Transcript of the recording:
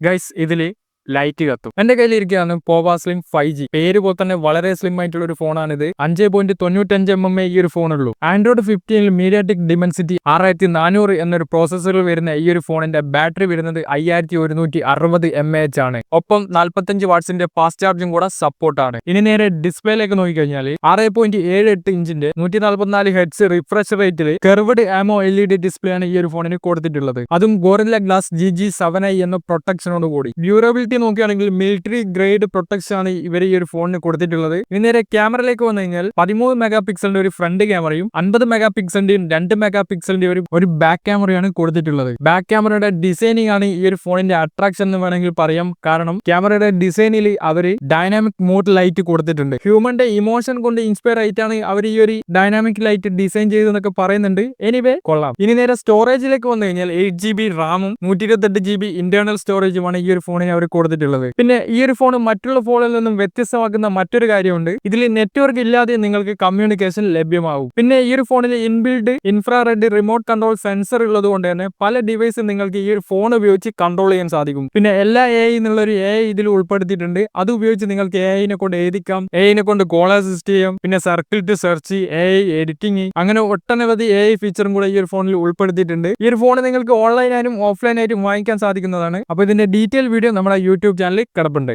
Guys ഇതിൽ light കത്തും. എന്റെ കയ്യിലിരിക്കുകയാണ് പോവാ സ്ലിം ഫൈവ് ജി. പേര് പോലെ തന്നെ വളരെ സ്ലിം ആയിട്ടുള്ള ഒരു ഫോണാണിത്. അഞ്ച് പോയിന്റ് തൊണ്ണൂറ്റഞ്ച് എം എം എ ഈ ഒരു ഫോണുള്ളൂ. ആൻഡ്രോയിഡ് ഫിഫ്റ്റീനിൽ മീഡിയാറ്റിക് ഡിമെൻസിറ്റി ആറായിരത്തി നാനൂറ് എന്നൊരു പ്രോസസ്സറിൽ വരുന്ന ഈ ഒരു ഫോണിന്റെ ബാറ്ററി വരുന്നത് അയ്യായിരത്തി ഒരുന്നൂറ്റി അറുപത് എം എ എച്ച് ആണ്. ഒപ്പം നാൽപ്പത്തഞ്ച് വാട്സിന്റെ ഫാസ്റ്റ് ചാർജും കൂടെ സപ്പോർട്ട് ആണ്. ഇനി നേരെ ഡിസ്പ്ലേയിലേക്ക് നോക്കിക്കഴിഞ്ഞാൽ ആറ് പോയിന്റ് ഏഴ് എട്ട് ഇഞ്ചിന്റെ നൂറ്റി നാൽപ്പത്തിനാല് ഹെഡ്സ് റിഫ്രഷ് റേറ്റിൽ curved AMOLED display ആണ് ഈ ഒരു ഫോണിന് കൊടുത്തിട്ടുള്ളത്. അതും Gorilla Glass G G seven I എന്ന പ്രൊട്ടക്ഷനോട് കൂടി ഡ്യൂറബിലിറ്റി നോക്കുകയാണെങ്കിൽ മിലിറ്ററി ഗ്രേഡ് പ്രൊട്ടക്ഷൻ ആണ് ഇവർ ഈ ഒരു ഫോണിന് കൊടുത്തിട്ടുള്ളത്. ഇനി നേരെ ക്യാമറയിലേക്ക് വന്നു കഴിഞ്ഞാൽ പതിമൂന്ന് മെഗാ പിക്സലിന്റെ ഒരു ഫ്രണ്ട് ക്യാമറയും അൻപത് മെഗാ പിക്സലിന്റെയും രണ്ട് മെഗാ പിക്സലിന്റെ ഒരു ഒരു ബാക്ക് ക്യാമറയാണ് കൊടുത്തിട്ടുള്ളത്. ബാക്ക് ക്യാമറയുടെ ഡിസൈനിങ് ആണ് ഈ ഒരു ഫോണിന്റെ അട്രാക്ഷൻ എന്ന് വേണമെങ്കിൽ പറയാം. കാരണം ക്യാമറയുടെ ഡിസൈനിൽ അവർ ഡൈനാമിക് മോഡ് ലൈറ്റ് കൊടുത്തിട്ടുണ്ട്. ഹ്യൂമന്റെ ഇമോഷൻ കൊണ്ട് ഇൻസ്പയർ ആയിട്ടാണ് അവർ ഈ ഒരു ഡൈനാമിക് ലൈറ്റ് ഡിസൈൻ ചെയ്തെന്നൊക്കെ പറയുന്നുണ്ട്. എനിവേ കൊള്ളാം. ഇനി നേരെ സ്റ്റോറേജിലേക്ക് വന്നു കഴിഞ്ഞാൽ എയ്റ്റ് ജി ബി റാമും നൂറ്റി ഇരുപത്തെട്ട് ജി ബി ഇന്റേണൽ സ്റ്റോറേജുമാണ് ഈ ഒരു ഫോണിന് അവർ കൊടുത്തിട്ടുള്ളത്. പിന്നെ ഈ ഒരു ഫോൺ മറ്റുള്ള ഫോണിൽ നിന്നും വ്യത്യസ്തമാക്കുന്ന മറ്റൊരു കാര്യമുണ്ട്. ഇതിൽ നെറ്റ്വർക്ക് ഇല്ലാതെ നിങ്ങൾക്ക് കമ്മ്യൂണിക്കേഷൻ ലഭ്യമാവും. പിന്നെ ഈ ഒരു ഫോണിൽ inbuilt infrared remote control sensor ഉള്ളത് കൊണ്ട് തന്നെ പല ഡിവൈസും നിങ്ങൾക്ക് ഈ ഒരു ഫോൺ ഉപയോഗിച്ച് കൺട്രോൾ ചെയ്യാൻ സാധിക്കും. പിന്നെ എല്ലാ എ ഐ എന്നുള്ള ഒരു എ ഐ ഇതിൽ ഉൾപ്പെടുത്തിയിട്ടുണ്ട്. അത് ഉപയോഗിച്ച് നിങ്ങൾക്ക് എ ഐനെ കൊണ്ട് എഴുതിക്കാം. എ ഐനെ കൊണ്ട് കോൾ അസിസ്റ്റ് ചെയ്യാം. പിന്നെ circle to search A I editing അങ്ങനെ ഒട്ടനവധി എ ഐ ഫീച്ചറും കൂടെ ഈ ഒരു ഫോണിൽ ഉൾപ്പെടുത്തിയിട്ടുണ്ട്. ഈ ഒരു ഫോൺ നിങ്ങൾക്ക് ഓൺലൈനായും ഓഫ്ലൈനായിട്ടും വാങ്ങിക്കാൻ സാധിക്കുന്നതാണ്. അപ്പോൾ ഇതിന്റെ ഡീറ്റെയിൽ വീഡിയോ നമ്മുടെ യൂട്യൂബ് ചാനലിൽ കിടപ്പുണ്ട്.